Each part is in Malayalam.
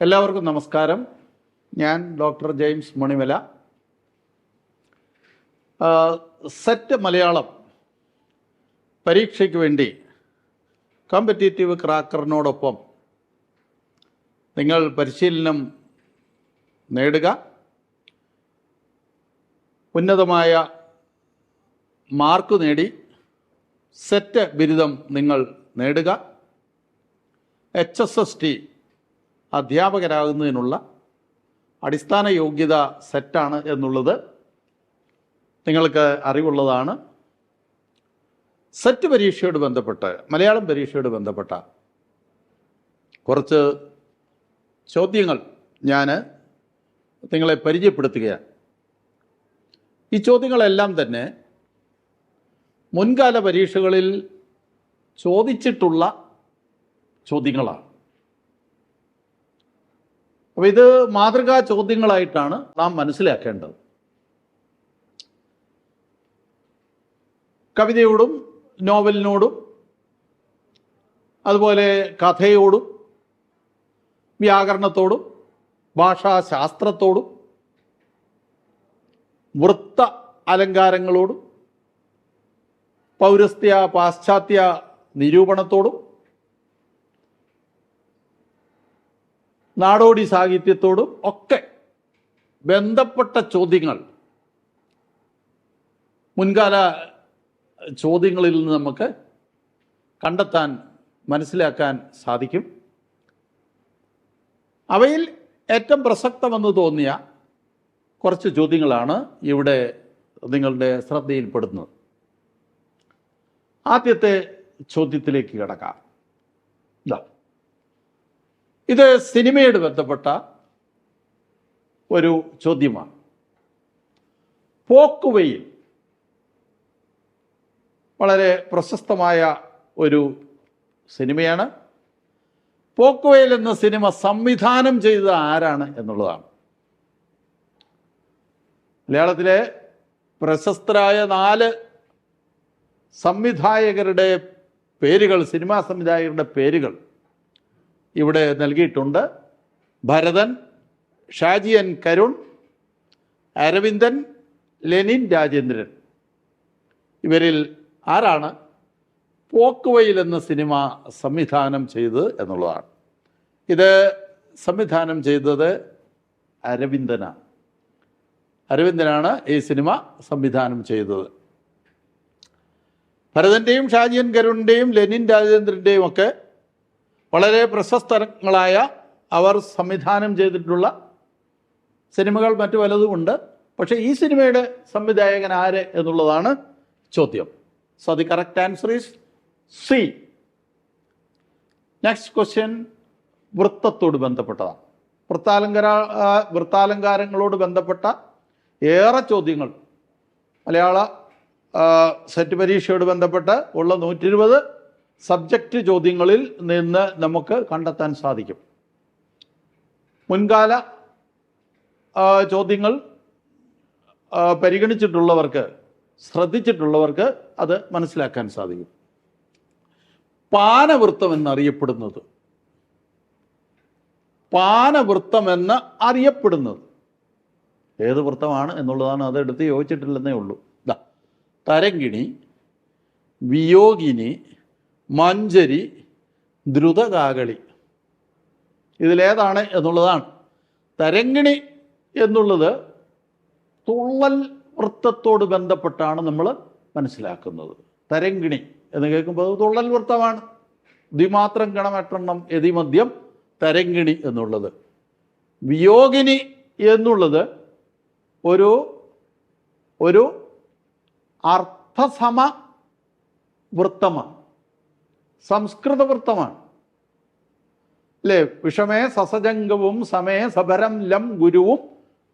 എല്ലാവർക്കും നമസ്കാരം. ഞാൻ doctor James Manimala. SET Malayalam പരീക്ഷയ്ക്ക് വേണ്ടി കോമ്പറ്റേറ്റീവ് ക്രാക്കറിനോടൊപ്പം നിങ്ങൾ പരിശീലനം നേടുക. ഉന്നതമായ മാർക്ക് നേടി സെറ്റ് ബിരുദം നിങ്ങൾ നേടുക. എച്ച് എസ് എസ് ടി അധ്യാപകരാകുന്നതിനുള്ള അടിസ്ഥാന യോഗ്യത സെറ്റാണ് എന്നുള്ളത് നിങ്ങൾക്ക് അറിവുള്ളതാണ്. സെറ്റ് പരീക്ഷയോട് ബന്ധപ്പെട്ട് മലയാളം പരീക്ഷയോട് ബന്ധപ്പെട്ട കുറച്ച് ചോദ്യങ്ങൾ ഞാൻ നിങ്ങളെ പരിചയപ്പെടുത്തുകയാണ്. ഈ ചോദ്യങ്ങളെല്ലാം തന്നെ മുൻകാല പരീക്ഷകളിൽ ചോദിച്ചിട്ടുള്ള ചോദ്യങ്ങളാണ്. അപ്പോൾ ഇത് മാതൃകാ ചോദ്യങ്ങളായിട്ടാണ് നാം മനസ്സിലാക്കേണ്ടത്. കവിതയോടും നോവലിനോടും അതുപോലെ കഥയോടും വ്യാകരണത്തോടും ഭാഷാശാസ്ത്രത്തോടും വൃത്ത അലങ്കാരങ്ങളോടും പൗരസ്ത്യ പാശ്ചാത്യ നിരൂപണത്തോടും നാടോടി സാഹിത്യത്തോടും ഒക്കെ ബന്ധപ്പെട്ട ചോദ്യങ്ങൾ. മുൻകാല ചോദ്യങ്ങളിൽ നിന്ന് നമുക്ക് കണ്ടെത്താൻ മനസ്സിലാക്കാൻ സാധിക്കും. അവയിൽ ഏറ്റവും പ്രസക്തമെന്ന് തോന്നിയ കുറച്ച് ചോദ്യങ്ങളാണ് ഇവിടെ നിങ്ങളുടെ ശ്രദ്ധയിൽപ്പെടുന്നത്. ആദ്യത്തെ ചോദ്യത്തിലേക്ക് കിടക്കാം. ഇതാ ഇത് സിനിമയോട് ബന്ധപ്പെട്ട ഒരു ചോദ്യമാണ്. പോക്കുവയിൽ വളരെ പ്രശസ്തമായ ഒരു സിനിമയാണ്. പോക്കുവയിൽ എന്ന സിനിമ സംവിധാനം ചെയ്തത് ആരാണ് എന്നുള്ളതാണ്. മലയാളത്തിലെ പ്രശസ്തരായ നാല് സംവിധായകരുടെ പേരുകൾ സിനിമാ സംവിധായകരുടെ പേരുകൾ ഇവിടെ നൽകിയിട്ടുണ്ട്. ഭരതൻ ഷാജിയൻ കരുൺ അരവിന്ദൻ ലെനിൻ രാജേന്ദ്രൻ. ഇവരിൽ ആരാണ്? പോക്കുവയിൽ എന്ന സിനിമ സംവിധാനം ചെയ്തത് എന്നുള്ളതാണ്. ഇത് സംവിധാനം ചെയ്തത് അരവിന്ദനാണ്. അരവിന്ദനാണ് ഈ സിനിമ സംവിധാനം ചെയ്തത്. ഭരതന്റെയും ഷാജിയൻ കരുണിന്റെയും ലെനിൻ രാജേന്ദ്രന്റെയും ഒക്കെ വളരെ പ്രശസ്തങ്ങളായ അവർ സംവിധാനം ചെയ്തിട്ടുള്ള സിനിമകൾ മറ്റു പലതുമുണ്ട് പക്ഷേ ഈ സിനിമയുടെ സംവിധായകൻ ആര് എന്നുള്ളതാണ് ചോദ്യം. So the correct answer is C next question വൃത്തത്തോട് ബന്ധപ്പെട്ടതാണ്. വൃത്താലങ്കാര വൃത്താലങ്കാരങ്ങളോട് ബന്ധപ്പെട്ട ഏറെ ചോദ്യങ്ങൾ. മലയാള സെറ്റ് പരീക്ഷയോട് ബന്ധപ്പെട്ട് ഉള്ള നൂറ്റി സബ്ജക്റ്റ് ചോദ്യങ്ങളിൽ നിന്ന് നമുക്ക് കണ്ടെത്താൻ സാധിക്കും. മുൻകാല ചോദ്യങ്ങൾ പരിഗണിച്ചിട്ടുള്ളവർക്ക് ശ്രദ്ധിച്ചിട്ടുള്ളവർക്ക് അത് മനസ്സിലാക്കാൻ സാധിക്കും. പാനവൃത്തം എന്നറിയപ്പെടുന്നത്. പാനവൃത്തം എന്ന് അറിയപ്പെടുന്നത്. ഏത് വൃത്തമാണ് എന്നുള്ളതാണ് അതെടുത്ത് യോജിച്ചിട്ടില്ലെന്നേ ഉള്ളൂ. തരങ്കിണി വിയോഗിനി മഞ്ചരി ദ്രുതകാകളി ഇതിലേതാണ് എന്നുള്ളതാണ്. തരങ്കിണി എന്നുള്ളത് തുള്ളൽ വൃത്തത്തോട് ബന്ധപ്പെട്ടാണ് നമ്മൾ മനസ്സിലാക്കുന്നത്. തരങ്കിണി എന്ന് കേൾക്കുമ്പോൾ തുള്ളൽ വൃത്തമാണ്. ദ്വിമാത്രം ഗണമെട്ടെണ്ണം യതിമദ്യം തരങ്കിണി എന്നുള്ളത്. വിയോഗിനി എന്നുള്ളത് ഒരു ഒരു അർത്ഥസമ വൃത്തമാണ് സംസ്കൃത വൃത്തമാണ് അല്ലേ വിഷമേ സസജംഗവും സമേ സബരം ലം ഗുരുവും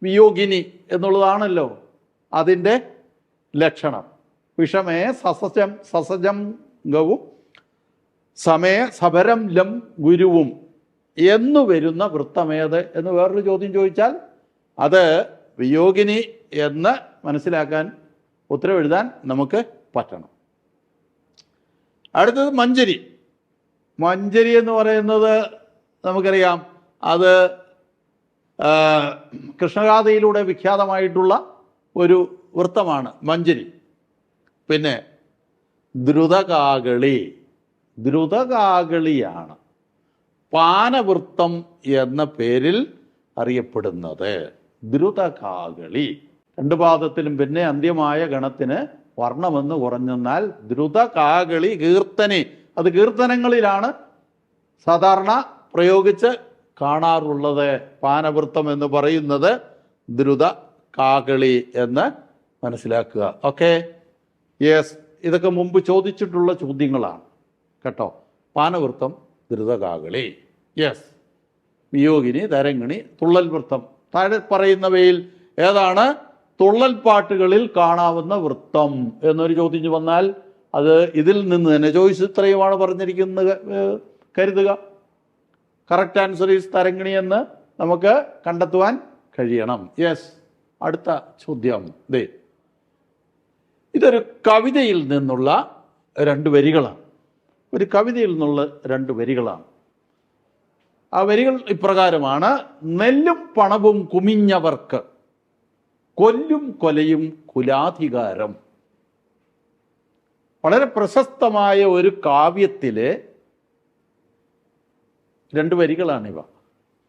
വിയോഗിനി എന്നുള്ളതാണല്ലോ അതിന്റെ ലക്ഷണം. വിഷമേ സസജം സസജംഗവും സമയ സബരം ലം ഗുരുവും എന്നു വരുന്ന വൃത്തമേത് എന്ന് വേറൊരു ചോദ്യം ചോദിച്ചാൽ അത് വിയോഗിനി എന്ന് മനസ്സിലാക്കാൻ ഉത്തരവെഴുതാൻ നമുക്ക് പറ്റണം. അടുത്തത് മഞ്ചരി. മഞ്ചരി എന്ന് പറയുന്നത് നമുക്കറിയാം. അത് കൃഷ്ണഗാഥയിലൂടെ വിഖ്യാതമായിട്ടുള്ള ഒരു വൃത്തമാണ് മഞ്ചരി. പിന്നെ ദ്രുതകാകളി ദ്രുതകാകളിയാണ് പാനവൃത്തം എന്ന പേരിൽ അറിയപ്പെടുന്നത്. ദ്രുതകാകളി രണ്ടു പാദത്തിലും പിന്നെ അന്ത്യമായ ഗണത്തിന് വർണമെന്ന് കുറഞ്ഞെന്നാൽ ദ്രുതകാകളി കീർത്തനി. അത് കീർത്തനങ്ങളിലാണ് സാധാരണ പ്രയോഗിച്ച് കാണാറുള്ളത് പാനവൃത്തം എന്ന് പറയുന്നത് ദ്രുത കാകളി എന്ന് മനസ്സിലാക്കുക. ഓക്കെ? യെസ് ഇതൊക്കെ മുമ്പ് ചോദിച്ചിട്ടുള്ള ചോദ്യങ്ങളാണ്. കേട്ടോ? പാനവൃത്തം ദ്രുതകാകളി. യെസ് വിയോഗിനി തരങ്ങിണി തുള്ളൽ വൃത്തം. താഴെ പറയുന്നവയിൽ ഏതാണ്? തുള്ളൽ പാട്ടുകളിൽ കാണാവുന്ന വൃത്തം എന്നൊരു ചോദ്യം വന്നാൽ അത് ഇതിൽ നിന്ന് തന്നെ ചോയ്സ് ഇത്രയുമാണ് പറഞ്ഞിരിക്കുന്നത് കരുതുക. കറക്റ്റ് ആൻസർ ഈസ് തരങ്ങിണി എന്ന് നമുക്ക് കണ്ടെത്തുവാൻ കഴിയണം. യെസ് അടുത്ത ചോദ്യം. ദേ ഇതൊരു കവിതയിൽ നിന്നുള്ള രണ്ട് വരികളാണ്. ഒരു കവിതയിൽ നിന്നുള്ള രണ്ട് വരികളാണ്. ആ വരികൾ ഇപ്രകാരമാണ്. നെല്ലും പണവും കുമിഞ്ഞവർക്ക് കൊല്ലും കൊലയും കുലാധികാരം. വളരെ പ്രശസ്തമായ ഒരു കാവ്യത്തിലെ രണ്ട് വരികളാണിവ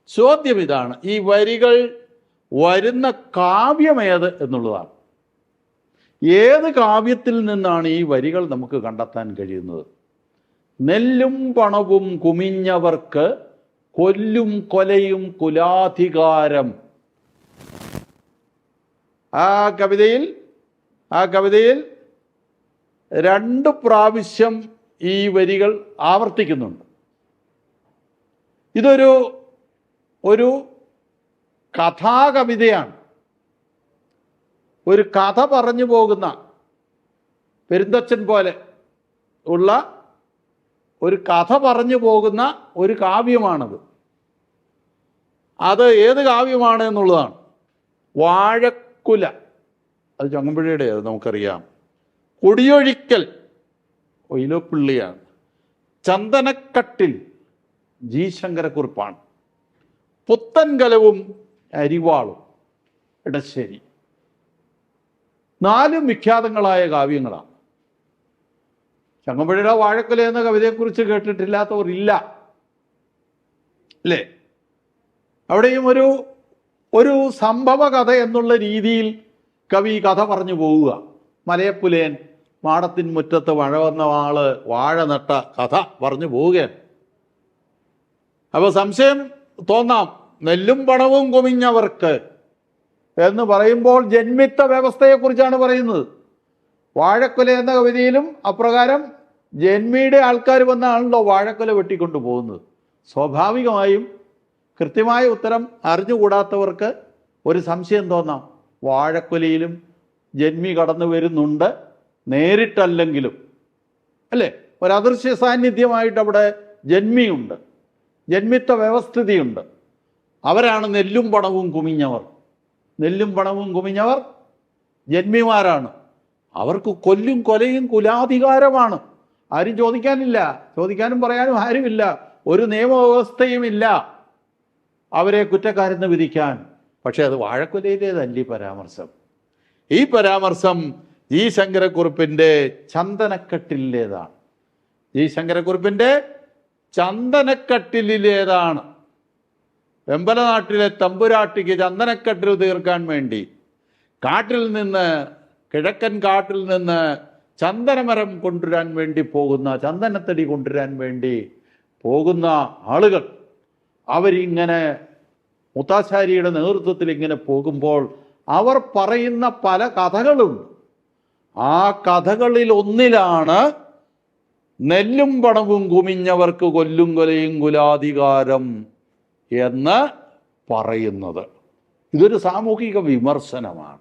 ചോദ്യം ഇതാണ് ഈ വരികൾ വരുന്ന കാവ്യമേത് എന്നുള്ളതാണ്. ഏത് കാവ്യത്തിൽ നിന്നാണ് ഈ വരികൾ നമുക്ക് കണ്ടെത്താൻ കഴിയുന്നത്? നെല്ലും പണവും കുമിഞ്ഞവർക്ക് കൊല്ലും കൊലയും കുലാധികാരം. ആ കവിതയിൽ ആ കവിതയിൽ രണ്ട് പ്രാവശ്യം ഈ വരികൾ ആവർത്തിക്കുന്നുണ്ട്. ഇതൊരു ഒരു കഥാകവിതയാണ്. ഒരു കഥ പറഞ്ഞു പോകുന്ന പെരുന്തച്ഛൻ പോലെ ഉള്ള ഒരു കഥ പറഞ്ഞു പോകുന്ന ഒരു കാവ്യമാണത്. അത് ഏത് കാവ്യമാണ് എന്നുള്ളതാണ്. വാഴക്കുല അത് ചങ്ങമ്പുഴയുടെ അത് നമുക്കറിയാം. കൊടിയൊഴിക്കൽ. ഒയിലോപ്പിള്ളിയാണ്. ചന്ദനക്കട്ടിൽ ജി ശങ്കരക്കുറിപ്പാണ് പുത്തൻകലവും അരിവാളും ഇടശ്ശേരി നാലും വിഖ്യാതങ്ങളായ കാവ്യങ്ങളാണ്. ചങ്ങമ്പുഴയുടെ വാഴക്കുല എന്ന കവിതയെക്കുറിച്ച് കേട്ടിട്ടില്ലാത്തവർ ഇല്ല അല്ലേ? അവിടെയും ഒരു ഒരു സംഭവ കഥ എന്നുള്ള രീതിയിൽ കവി കഥ പറഞ്ഞു പോവുക. മലയപ്പുലേൻ മാടത്തിൻ മുറ്റത്ത് മഴ വന്ന ആൾ വാഴ നട്ട കഥ പറഞ്ഞു പോവുകയാണ്. അപ്പൊ സംശയം തോന്നാം നെല്ലും പണവും കുമിഞ്ഞവർക്ക് എന്ന് പറയുമ്പോൾ ജന്മിത്ത വ്യവസ്ഥയെക്കുറിച്ചാണ് പറയുന്നത്. വാഴക്കുല എന്ന കവിതയിലും അപ്രകാരം ജന്മിയുടെ ആൾക്കാർ വന്നാണല്ലോ വാഴക്കുല വെട്ടിക്കൊണ്ടു പോകുന്നത് സ്വാഭാവികമായും കൃത്യമായ ഉത്തരം അറിഞ്ഞുകൂടാത്തവർക്ക് ഒരു സംശയം തോന്നാം. വാഴക്കൊലയിലും ജന്മി കടന്നു വരുന്നുണ്ട് നേരിട്ടല്ലെങ്കിലും. അല്ലേ? ഒരു അദൃശ്യ സാന്നിധ്യമായിട്ട് അവിടെ ജന്മിയുണ്ട്. ജന്മിത്വ വ്യവസ്ഥിതിയുണ്ട്. അവരാണ് നെല്ലും പണവും കുമിഞ്ഞവർ. നെല്ലും പണവും കുമിഞ്ഞവർ ജന്മിമാരാണ്. അവർക്ക് കൊല്ലും കൊലയും കുലാധികാരമാണ്. ആരും ചോദിക്കാനില്ല. ചോദിക്കാനും പറയാനും ആരുമില്ല. ഒരു നിയമവ്യവസ്ഥയുമില്ല. അവരെ കുറ്റക്കാരെന്ന് വിധിക്കാൻ. പക്ഷേ അത് വാഴക്കുലയിലേതല്ല ഈ പരാമർശം? ഈ പരാമർശം ജി ശങ്കരക്കുറിപ്പിന്റെ ചന്ദനക്കട്ടിലേതാണ് ജി ശങ്കരക്കുറിപ്പിന്റെ ചന്ദനക്കട്ടിലേതാണ് വെമ്പലനാട്ടിലെ തമ്പുരാട്ടിക്ക് ചന്ദനക്കട്ടിൽ തീർക്കാൻ വേണ്ടി കാട്ടിൽ നിന്ന് കിഴക്കൻ കാട്ടിൽ നിന്ന് ചന്ദനമരം കൊണ്ടുവരാൻ വേണ്ടി പോകുന്ന ചന്ദനത്തടി കൊണ്ടുവരാൻ വേണ്ടി പോകുന്ന ആളുകൾ അവരിങ്ങനെ മുത്താശാരിയുടെ നേതൃത്വത്തിൽ ഇങ്ങനെ പോകുമ്പോൾ അവർ പറയുന്ന പല കഥകളും ആ കഥകളിൽ ഒന്നിലാണ് നെല്ലും പണവും കുമിഞ്ഞവർക്ക് കൊല്ലും കൊലയും കുലാധികാരം എന്ന് പറയുന്നത്. ഇതൊരു സാമൂഹിക വിമർശനമാണ്.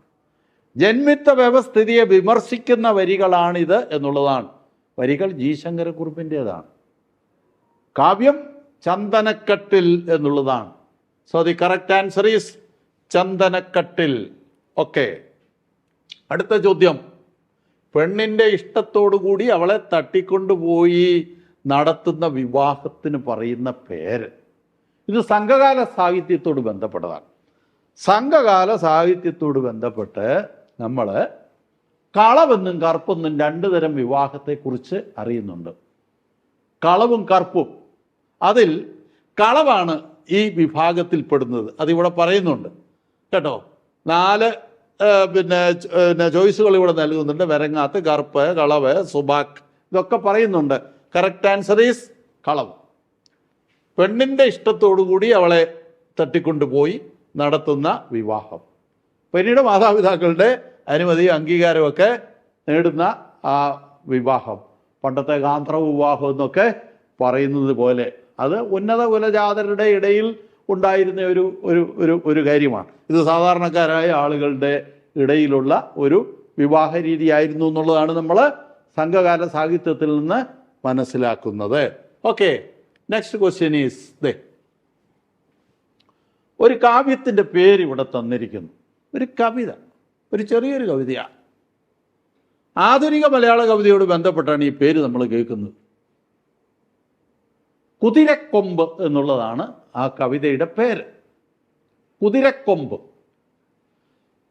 ജന്മിത്ത വ്യവസ്ഥിതിയെ വിമർശിക്കുന്ന വരികളാണിത് എന്നുള്ളതാണ്. വരികൾ ജി ശങ്കരക്കുറുപ്പിന്റെതാണ് കാവ്യം ചന്ദനക്കട്ടിൽ എന്നുള്ളതാണ്. So the correct answer is Chandanakkattil. Okay അടുത്ത ചോദ്യം. പെണ്ണിന്റെ ഇഷ്ടത്തോടുകൂടി അവളെ തട്ടിക്കൊണ്ടുപോയി നടത്തുന്ന വിവാഹത്തിന് പറയുന്ന പേര്. ഇത് സംഘകാല സാഹിത്യത്തോട് ബന്ധപ്പെട്ടതാണ്. സംഘകാല സാഹിത്യത്തോട് ബന്ധപ്പെട്ട് നമ്മൾ കളവെന്നും കറുപ്പെന്നും രണ്ട് തരം വിവാഹത്തെക്കുറിച്ച് അറിയുന്നുണ്ട്. കളവും കറുപ്പും. അതിൽ കളവാണ് ഈ വിഭാഗത്തിൽപ്പെടുന്നത്. അതിവിടെ പറയുന്നുണ്ട്. കേട്ടോ? നാല് പിന്നെ പിന്നെ ചോയ്സുകൾ ഇവിടെ നൽകുന്നുണ്ട്. വരങ്ങാത്ത് കറുപ്പ് കളവ് സുബാക്ക്. ഇതൊക്കെ പറയുന്നുണ്ട്. കറക്റ്റ് ആൻസർ ഈസ് കളവ്. പെണ്ണിന്റെ കൂടി അവളെ തട്ടിക്കൊണ്ടുപോയി നടത്തുന്ന വിവാഹം. പിന്നീട് മാതാപിതാക്കളുടെ അനുമതിയും അംഗീകാരമൊക്കെ നേടുന്ന ആ വിവാഹം. പണ്ടത്തെ ഗാന്ധ്ര വിവാഹം എന്നൊക്കെ പറയുന്നത് പോലെ. അത് ഉന്നത കുലജാതരുടെ ഇടയിൽ ഉണ്ടായിരുന്ന ഒരു ഒരു ഒരു ഒരു കാര്യമാണ്. ഇത് സാധാരണക്കാരായ ആളുകളുടെ ഇടയിലുള്ള ഒരു വിവാഹ രീതിയായിരുന്നു എന്നുള്ളതാണ് നമ്മൾ സംഘകാല സാഹിത്യത്തിൽ നിന്ന് മനസ്സിലാക്കുന്നത്. ഓക്കെ നെക്സ്റ്റ് ക്വസ്റ്റ്യൻ ഈസ് ദേ ഒരു കാവ്യത്തിന്റെ പേര് ഇവിടെ തന്നിരിക്കുന്നു. ഒരു കവിത ഒരു ചെറിയൊരു കവിതയാണ്. ആധുനിക മലയാള കവിതയോട് ബന്ധപ്പെട്ടാണ് ഈ പേര് നമ്മൾ കേൾക്കുന്നത്. കുതിരക്കൊമ്പ് എന്നുള്ളതാണ് ആ കവിതയുടെ പേര്. കുതിരക്കൊമ്പ്.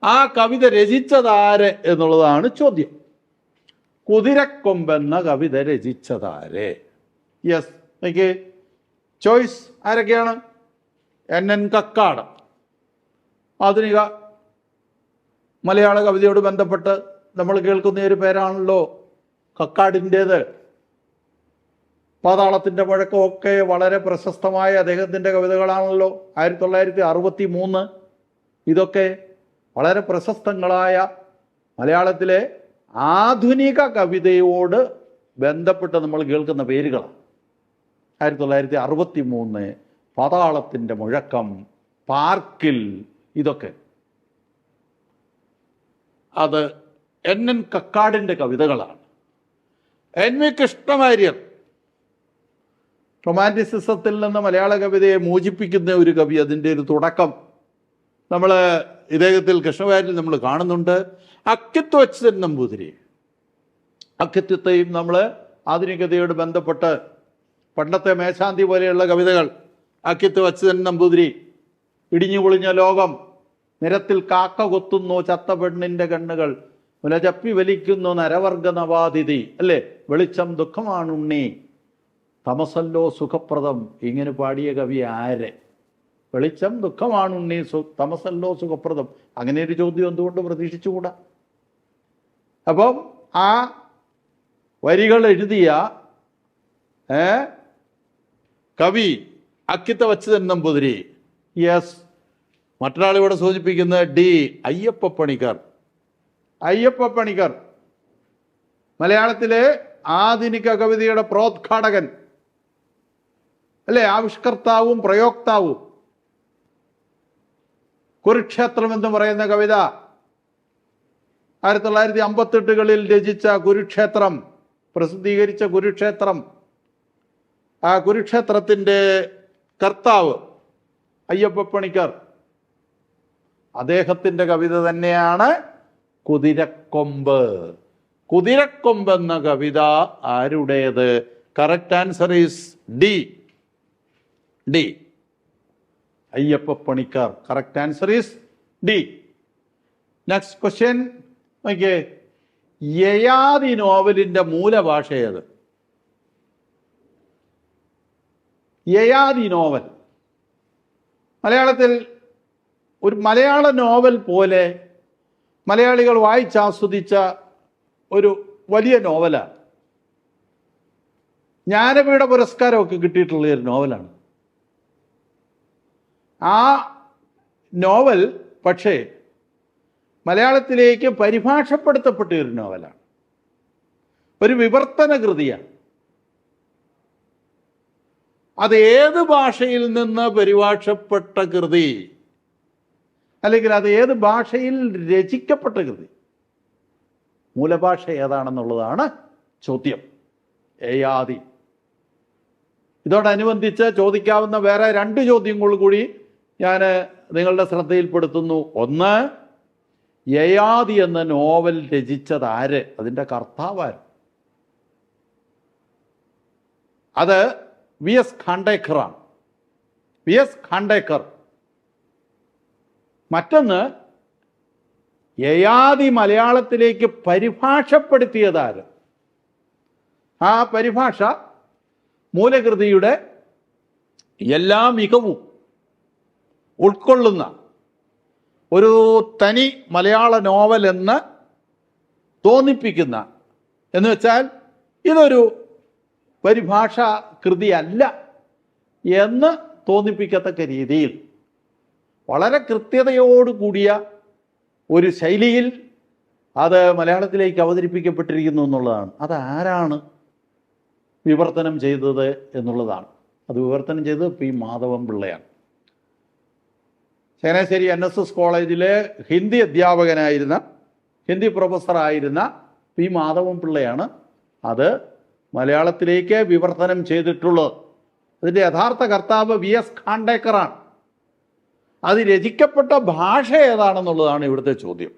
ആ കവിത രചിച്ചതാര് എന്നുള്ളതാണ് ചോദ്യം. കുതിരക്കൊമ്പ് എന്ന കവിത രചിച്ചതാര്? യെസ് എനിക്ക് ചോയ്സ് ആരൊക്കെയാണ്? N N Kakkad. ആധുനിക മലയാള കവിതയോട് ബന്ധപ്പെട്ട് നമ്മൾ കേൾക്കുന്ന ഒരു പേരാണല്ലോ കക്കാടിന്റേത്. പാതാളത്തിന്റെ വഴക്കമൊക്കെ വളരെ പ്രശസ്തമായ അദ്ദേഹത്തിന്റെ കവിതകളാണല്ലോ. ആയിരത്തി തൊള്ളായിരത്തി അറുപത്തി മൂന്ന് ഇതൊക്കെ വളരെ പ്രശസ്തങ്ങളായ മലയാളത്തിലെ ആധുനിക കവിതയോട് ബന്ധപ്പെട്ട് നമ്മൾ കേൾക്കുന്ന പേരുകളാണ്. ആയിരത്തി തൊള്ളായിരത്തി അറുപത്തി മൂന്ന് പാതാളത്തിന്റെ മുഴക്കം പാർക്കിൽ ഇതൊക്കെ. അത് എൻ എൻ കക്കാടിന്റെ കവിതകളാണ്. എൻ വി കൃഷ്ണവാര്യർ റൊമാന്റിസിസത്തിൽ നിന്ന് മലയാള കവിതയെ മോചിപ്പിക്കുന്ന ഒരു കവി അതിന്റെ ഒരു തുടക്കം നമ്മൾ ഇദ്ദേഹത്തിൽ കൃഷ്ണവാരിൽ നമ്മൾ കാണുന്നുണ്ട്. അക്കിത്വ അച്യുതൻ നമ്പൂതിരി. അക്കിത്വത്തെയും നമ്മൾ ആധുനികതയോട് ബന്ധപ്പെട്ട് പണ്ടത്തെ മേശാന്തി പോലെയുള്ള കവിതകൾ അക്കിത്വ അച്യുതൻ നമ്പൂതിരി ഇടിഞ്ഞു പൊളിഞ്ഞ ലോകം നിരത്തിൽ കാക്ക കൊത്തുന്നു ചത്ത പെണ്ണിന്റെ കണ്ണുകൾ മുലചപ്പി വലിക്കുന്നു നരവർഗ നവാതിഥി അല്ലേ? വെളിച്ചം ദുഃഖമാണുണ്ണി തമസല്ലോ സുഖപ്രദം. ഇങ്ങനെ പാടിയ കവി ആരെ? വെളിച്ചം ദുഃഖമാണ് ഉണ്ണി സു തമസല്ലോ സുഖപ്രദം. അങ്ങനെ ഒരു ചോദ്യം എന്തുകൊണ്ട് പ്രതീക്ഷിച്ചുകൂടാ? അപ്പം ആ വരികൾ എഴുതിയ കവി അക്കിത്ത വച്ചതൻ നമ്പൂതിരി. യെസ്. മറ്റൊരാളിവിടെ സൂചിപ്പിക്കുന്ന ഡി അയ്യപ്പ പണിക്കർ അയ്യപ്പ പണിക്കർ മലയാളത്തിലെ ആധുനിക കവിതയുടെ പ്രോദ്ഘാടകൻ അല്ലേ? ആവിഷ്കർത്താവും പ്രയോക്താവും. കുരുക്ഷേത്രം എന്ന് പറയുന്ന കവിത. ആയിരത്തി തൊള്ളായിരത്തി അമ്പത്തെട്ടുകളിൽ രചിച്ച കുരുക്ഷേത്രം പ്രസിദ്ധീകരിച്ച കുരുക്ഷേത്രം. ആ കുരുക്ഷേത്രത്തിന്റെ കർത്താവ് അയ്യപ്പ പണിക്കർ അദ്ദേഹത്തിന്റെ കവിത തന്നെയാണ് കുതിരക്കൊമ്പ്. കുതിരക്കൊമ്പ് എന്ന കവിത ആരുടേത്? Correct answer is D. D. Ayyappa Paniker. Correct answer is D next question നോക്കിയേ. യയാതി നോവലിന്റെ മൂലഭാഷ ഏത് യയാതി നോവൽ. മലയാളത്തിൽ ഒരു മലയാള നോവൽ പോലെ മലയാളികൾ വായിച്ചാസ്വദിച്ച ഒരു വലിയ നോവലാണ്. ജ്ഞാനപീഠ പുരസ്കാരമൊക്കെ കിട്ടിയിട്ടുള്ള ഒരു നോവലാണ്. ആ നോവൽ പക്ഷേ മലയാളത്തിലേക്ക് പരിഭാഷപ്പെടുത്തപ്പെട്ട ഒരു നോവലാണ്. ഒരു വിവർത്തന കൃതിയാണ്. അത് ഏത് ഭാഷയിൽ നിന്ന് പരിഭാഷപ്പെട്ട കൃതി? അല്ലെങ്കിൽ അത് ഏത് ഭാഷയിൽ രചിക്കപ്പെട്ട കൃതി? മൂലഭാഷ ഏതാണെന്നുള്ളതാണ് ചോദ്യം. ഏയാതി ഇതോടനുബന്ധിച്ച് ചോദിക്കാവുന്ന വേറെ രണ്ട് ചോദ്യങ്ങൾ കൂടി ഞാൻ നിങ്ങളുടെ ശ്രദ്ധയിൽപ്പെടുത്തുന്നു. ഒന്ന് യയാതി എന്ന നോവൽ രചിച്ചത് ആര് അതിന്റെ കർത്താവാര്. അത് വി എസ് ഖാണ്ടേക്കറാണ് വി എസ് ഖാണ്ടേക്കർ മറ്റൊന്ന് യയാതി മലയാളത്തിലേക്ക് പരിഭാഷപ്പെടുത്തിയതാര്? ആ പരിഭാഷ മൂലകൃതിയുടെ എല്ലാ മികവും ഉൾക്കൊള്ളുന്ന ഒരു തനി മലയാള നോവൽ എന്ന് തോന്നിപ്പിക്കുന്ന എന്ന് വെച്ചാൽ ഇതൊരു പരിഭാഷ കൃതിയല്ല എന്ന് തോന്നിപ്പിക്കത്തക്ക രീതിയിൽ വളരെ കൃത്യതയോടുകൂടിയ ഒരു ശൈലിയിൽ അത് മലയാളത്തിലേക്ക് അവതരിപ്പിക്കപ്പെട്ടിരിക്കുന്നു എന്നുള്ളതാണ്. അതാരാണ് വിവർത്തനം ചെയ്തത് എന്നുള്ളതാണ്. അത് വിവർത്തനം ചെയ്തത് പി മാധവൻ പിള്ളയാണ്. ചങ്ങനാശ്ശേരി എൻ എസ് എസ് കോളേജിലെ ഹിന്ദി അധ്യാപകനായിരുന്ന ഹിന്ദി പ്രൊഫസറായിരുന്ന പി മാധവൻ പിള്ളയാണ് അത് മലയാളത്തിലേക്ക് വിവർത്തനം ചെയ്തിട്ടുള്ളത്. അതിന്റെ യഥാർത്ഥ കർത്താവ് വി എസ് ഖാണ്ടേക്കറാണ്. അത് രചിക്കപ്പെട്ട ഭാഷ ഏതാണെന്നുള്ളതാണ് ഇവിടുത്തെ ചോദ്യം.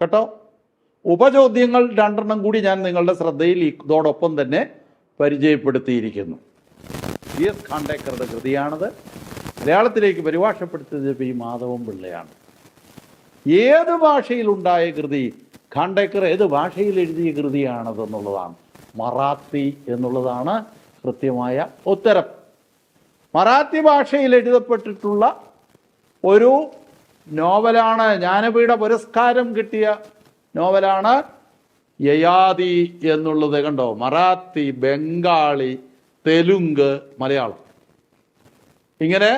കേട്ടോ? ഉപചോദ്യങ്ങൾ രണ്ടെണ്ണം കൂടി ഞാൻ നിങ്ങളുടെ ശ്രദ്ധയിൽ ഇതോടൊപ്പം തന്നെ പരിചയപ്പെടുത്തിയിരിക്കുന്നു. V S ഖാണ്ടേക്കറുടെ കൃതിയാണത്. മലയാളത്തിലേക്ക് പരിഭാഷപ്പെടുത്തിയത് പി മാധവം പിള്ളയാണ്. ഏത് ഭാഷയിലുണ്ടായ കൃതി ഖാണ്ടേക്കർ ഏത് ഭാഷയിൽ എഴുതിയ കൃതിയാണതെന്നുള്ളതാണ് മറാത്തി എന്നുള്ളതാണ് കൃത്യമായ ഉത്തരം. മറാത്തി ഭാഷയിൽ എഴുതപ്പെട്ടിട്ടുള്ള ഒരു നോവലാണ് ജ്ഞാനപീഠ പുരസ്കാരം കിട്ടിയ നോവലാണ് യയാതി എന്നുള്ളത് കണ്ടോ? മറാത്തി ബംഗാളി തെലുങ്ക് മലയാളം. ഇങ്ങനെ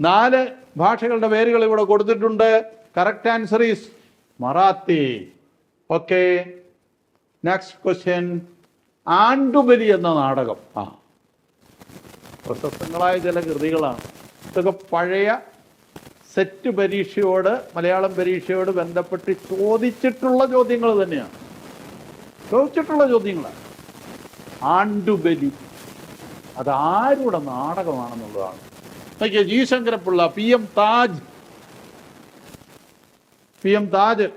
നാല് ഭാഷകളുടെ പേരുകൾ ഇവിടെ കൊടുത്തിട്ടുണ്ട്. Correct answer is Marathi. Okay next question Aandubali എന്ന നാടകം. ആ. പ്രശസ്തങ്ങളായ ചില കൃതികളാണ്. ഇതൊക്കെ പഴയ സെറ്റ് പരീക്ഷയോട് മലയാളം പരീക്ഷയോട് ബന്ധപ്പെട്ട് ചോദിച്ചിട്ടുള്ള ചോദ്യങ്ങൾ തന്നെയാണ്. ചോദിച്ചിട്ടുള്ള ചോദ്യങ്ങളാണ്. ആണ്ടുബലി അത് ആരുടെ നാടകമാണെന്നുള്ളതാണ്. നോക്കിയേ G Sankarapillai P M Taj P M Taj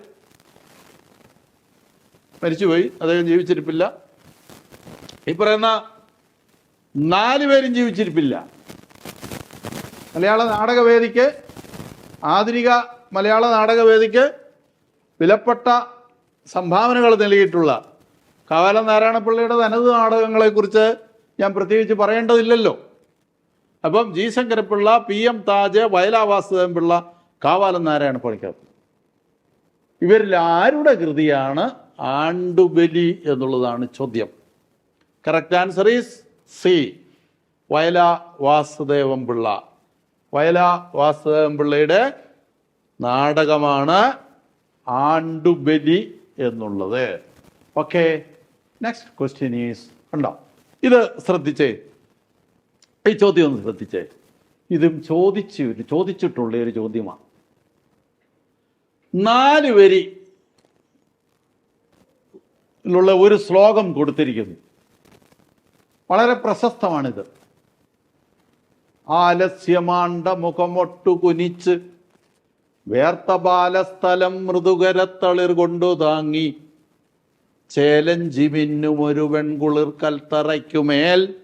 മരിച്ചുപോയി. അദ്ദേഹം ജീവിച്ചിരിപ്പില്ല. ഈ പറയുന്ന നാല് പേരും ജീവിച്ചിരിപ്പില്ല. മലയാള നാടകവേദിക്ക് ആധുനിക മലയാള നാടകവേദിക്ക് വിലപ്പെട്ട സംഭാവനകൾ നൽകിയിട്ടുള്ള കാവാലം നാരായണപിള്ളയുടെ തനത് നാടകങ്ങളെക്കുറിച്ച് ഞാൻ പ്രത്യേകിച്ച് പറയേണ്ടതില്ലല്ലോ. അപ്പം G Sankara Pillai P M Taj Vayala Vasudevan Pillai Kavalam Narayana Panicker ഇവരിൽ ആരുടെ കൃതിയാണ് ആണ്ടുബലി എന്നുള്ളതാണ് ചോദ്യം. Correct answer is C Vayala Vasudevan Pillai Vayala Vasudevan പിള്ളയുടെ നാടകമാണ് ആണ്ടുബലി എന്നുള്ളത്. ഓക്കെ നെക്സ്റ്റ് ക്വസ്റ്റ്യൻ ഈസ് ഉണ്ടോ ഇത് ശ്രദ്ധിച്ചേ. ഈ ചോദ്യം ഒന്ന് ശ്രദ്ധിച്ചേ. ഇതും ചോദിച്ചു ചോദിച്ചിട്ടുള്ള ഒരു ചോദ്യമാണ്. നാല് വരി ുള്ള ഒരു ശ്ലോകം കൊടുത്തിരിക്കുന്നു. വളരെ പ്രശസ്തമാണിത്. ആലസ്യമാണ്ട മുഖമൊട്ടു കുനിച്ച് വേർത്ത ബാലസ്ഥലം മൃദുകരത്തളിർ കൊണ്ടു താങ്ങി. ചേലഞ്ചിമിന്നും ഒരു വെൺകുളിർ കൽത്തറയ്ക്കുമേൽ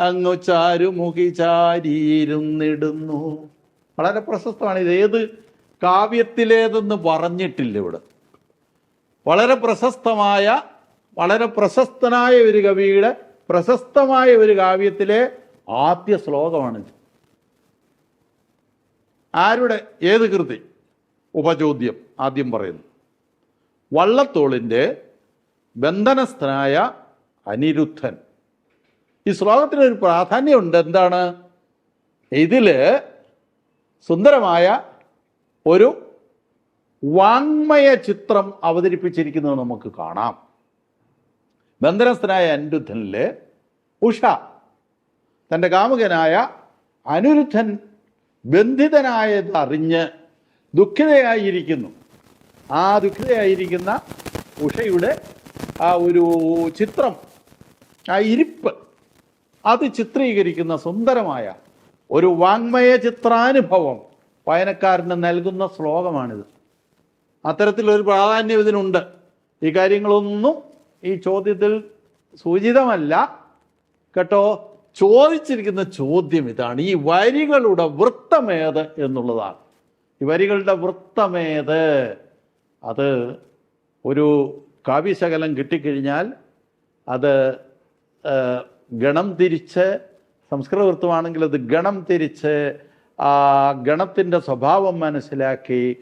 അങ്ങു ചാരുമുഖി ചാരിയിരുന്നിടുന്നു വളരെ പ്രശസ്തമാണ് ഇത്. ഏത് കാവ്യത്തിലേതെന്ന് പറഞ്ഞിട്ടില്ല ഇവിടെ. വളരെ പ്രശസ്തമായ വളരെ പ്രശസ്തനായ ഒരു കവിയുടെ പ്രശസ്തമായ ഒരു കാവ്യത്തിലെ ആദ്യ ശ്ലോകമാണിത് ആരുടെ? ഏത് കൃതി? ഉപചോദ്യം ആദ്യം പറയുന്നു. വള്ളത്തോളിന്റെ ബന്ധനസ്ഥനായ അനിരുദ്ധൻ. ഈ ശ്ലോകത്തിന് ഒരു പ്രാധാന്യമുണ്ട്. എന്താണ്? ഇതിൽ സുന്ദരമായ ഒരു വാങ്മയ ചിത്രം അവതരിപ്പിച്ചിരിക്കുന്നത് നമുക്ക് കാണാം. ബന്ധനസ്ഥനായ അനിരുദ്ധനിൽ ഉഷ തന്റെ കാമുകനായ അനിരുദ്ധൻ ബന്ധിതനായത് അറിഞ്ഞ് ദുഃഖിതയായിരിക്കുന്നു. ആ ദുഃഖിതയായിരിക്കുന്ന ഉഷയുടെ ആ ഒരു ചിത്രം ആ ഇരിപ്പ് അത് ചിത്രീകരിക്കുന്ന സുന്ദരമായ ഒരു വാങ്മയ ചിത്രാനുഭവം വായനക്കാരന് നൽകുന്ന ശ്ലോകമാണിത്. അത്തരത്തിലൊരു പ്രാധാന്യം ഇതിനുണ്ട്. ഈ കാര്യങ്ങളൊന്നും ഈ ചോദ്യത്തിൽ സൂചിതമല്ല. കേട്ടോ? ചോദിച്ചിരിക്കുന്ന ചോദ്യം ഇതാണ്. ഈ വരികളുടെ വൃത്തമേത് എന്നുള്ളതാണ്. ഈ വരികളുടെ വൃത്തമേത്? അത് ഒരു കാവ്യശകലം കിട്ടിക്കഴിഞ്ഞാൽ അത് ഗണം തിരിച്ച് സംസ്കൃത വൃത്തമാണെങ്കിൽ അത് ഗണം തിരിച്ച് ആ ഗണത്തിന്റെ സ്വഭാവം മനസ്സിലാക്കി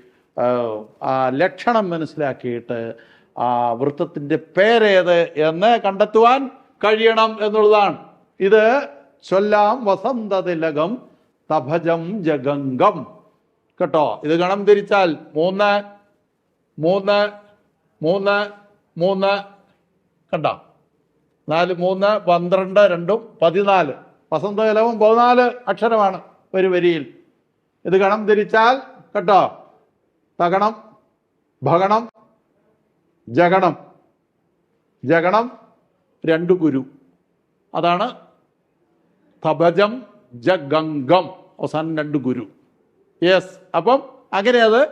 ആ, ലക്ഷണം മനസ്സിലാക്കിയിട്ട് ആ വൃത്തത്തിന്റെ പേരേത് എന്ന് കണ്ടെത്തുവാൻ കഴിയണം എന്നുള്ളതാണ്. ഇത് ചൊല്ലാം വസന്തതിലകം തഭജം ജഗംഗം. കേട്ടോ? ഇത് ഗണം തിരിച്ചാൽ മൂന്ന് മൂന്ന് മൂന്ന് മൂന്ന് കണ്ടോ? നാല് മൂന്ന് പന്ത്രണ്ട് രണ്ടും പതിനാല്. വസന്തകലവും പതിനാല് അക്ഷരമാണ് ഒരു വരിയിൽ. ഇത് ഗണം തിരിച്ചാൽ കേട്ടോ. തകണം ഭഗണം ജഗണം. ജഗണം രണ്ട് ഗുരു. അതാണ് തപജം ജഗംഗം. അവസാനം രണ്ട് ഗുരു. യെസ് അപ്പം അങ്ങനെ അത്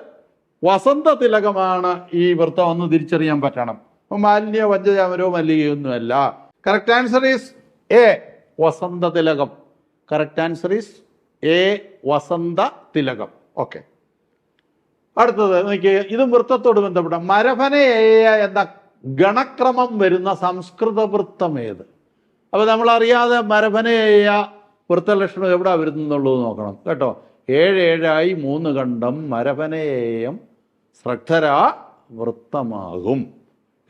വസന്ത തിലകമാണ് ഈ വൃത്തം ഒന്ന് തിരിച്ചറിയാൻ പറ്റണം. മാലിന്യ പഞ്ചചാമരവും മല്ലികയൊന്നുമല്ല. Correct answer is A Vasantha Thilakam correct answer is A Vasantha Thilakam okay അടുത്തത് എനിക്ക് ഇതും വൃത്തത്തോട് ബന്ധപ്പെട്ട. മരഭനയേയ എന്ന ഗണക്രമം വരുന്ന സംസ്കൃത വൃത്തം ഏത്? അപ്പോൾ നമ്മൾ അറിയാതെ മരഭനയേയ വൃത്തലക്ഷണം എവിടെ വരുന്നുള്ളത് നോക്കണം. കേട്ടോ? ഏഴ് ഏഴായി മൂന്ന് കണ്ടം മരഭനയേയം ശ്രദ്ധര വൃത്തമാകും.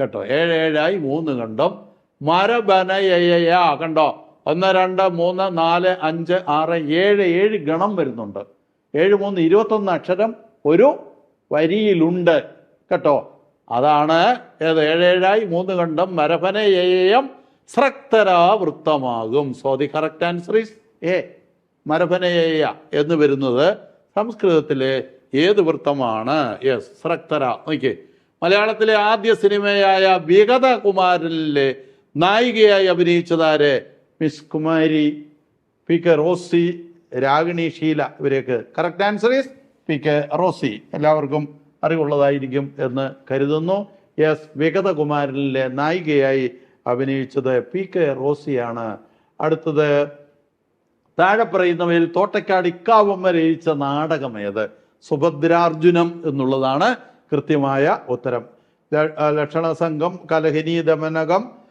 കേട്ടോ? ഏഴ് ഏഴായി മൂന്ന് കണ്ടം മരബനയയ കണ്ടോ? ഒന്ന് രണ്ട് മൂന്ന് നാല് അഞ്ച് ആറ് ഏഴ് ഏഴ് ഗണം വരുന്നുണ്ട്. ഏഴ് മൂന്ന് ഇരുപത്തൊന്ന് അക്ഷരം ഒരു വരിയിലുണ്ട്. കേട്ടോ? അതാണ് ഏത്? ഏഴേഴായി മൂന്ന് കണ്ടം മരഭനയേയം സ്രക്തരാ വൃത്തമാകും so the correct answer is A മരഭനയേയ എന്ന് വരുന്നത് സംസ്കൃതത്തിലെ ഏത് വൃത്തമാണ്? യെസ് സ്രക്തര നോക്കിയേ. മലയാളത്തിലെ ആദ്യ സിനിമയായ വിഗതകുമാരനിലെ നായികയായി അഭിനയിച്ചതാര് Miss Kumari P K Rosy Ragini Sheela ഇവരെയൊക്കെ. Correct answer is P K Rosy. എല്ലാവർക്കും അറിവുള്ളതായിരിക്കും എന്ന് കരുതുന്നു. എസ് വിഗതകുമാരനിലെ നായികയായി അഭിനയിച്ചത് പി കെ റോസിയാണ്. അടുത്തത് താഴെ പറയുന്നവയിൽ തോട്ടക്കാട് ഇക്കാവമ്മ രചിച്ച നാടകം ഏത് സുഭദ്രാർജുനം എന്നുള്ളതാണ് കൃത്യമായ ഉത്തരം. ലക്ഷണ സംഘം കലഹിനി ദമനകം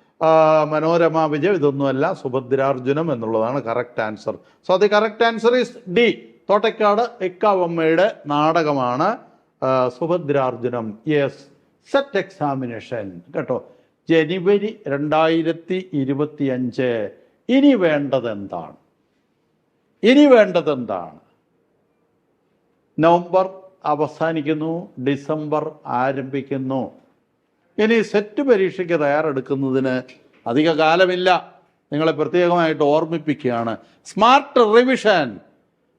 മനോരമ വിജയം ഇതൊന്നുമല്ല സുഭദ്രാർജുനം എന്നുള്ളതാണ് correct answer so the correct answer is D Thottakkad ഇക്കാവമ്മയുടെ നാടകമാണ് സുഭദ്രാർജുനം. യെസ് സെറ്റ് എക്സാമിനേഷൻ കേട്ടോ? ജനുവരി രണ്ടായിരത്തി ഇരുപത്തി അഞ്ച് ഇനി വേണ്ടത് എന്താണ് ഇനി വേണ്ടത് എന്താണ് നവംബർ അവസാനിക്കുന്നു ഡിസംബർ ആരംഭിക്കുന്നു. ഇനി സെറ്റ് പരീക്ഷയ്ക്ക് തയ്യാറെടുക്കുന്നതിന് അധിക കാലമില്ല. നിങ്ങളെ പ്രത്യേകമായിട്ട് ഓർമ്മിപ്പിക്കുകയാണ്. Smart revision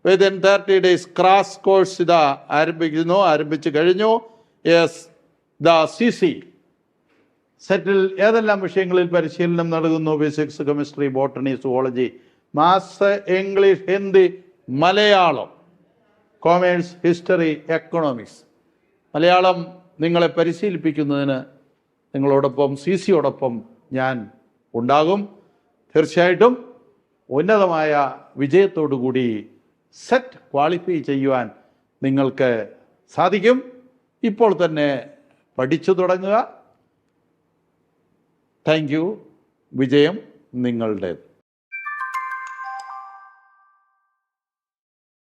within thirty days crash course ഇതാ ആരംഭിക്കുന്നു. ആരംഭിച്ചു കഴിഞ്ഞു. യെസ് ദ സി സി സെറ്റിൽ ഏതെല്ലാം വിഷയങ്ങളിൽ പരിശീലനം നൽകുന്നു? Physics chemistry botany zoology maths English Hindi Malayalam commerce history economics Malayalam നിങ്ങളെ പരിശീലിപ്പിക്കുന്നതിന് നിങ്ങളോടൊപ്പം സി സിയോടൊപ്പം ഞാൻ ഉണ്ടാകും. തീർച്ചയായിട്ടും ഉന്നതമായ വിജയത്തോടു കൂടി സെറ്റ് ക്വാളിഫൈ ചെയ്യുവാൻ നിങ്ങൾക്ക് സാധിക്കും. ഇപ്പോൾ തന്നെ പഠിച്ചു തുടങ്ങുക. താങ്ക് യു വിജയം നിങ്ങളുടേത്.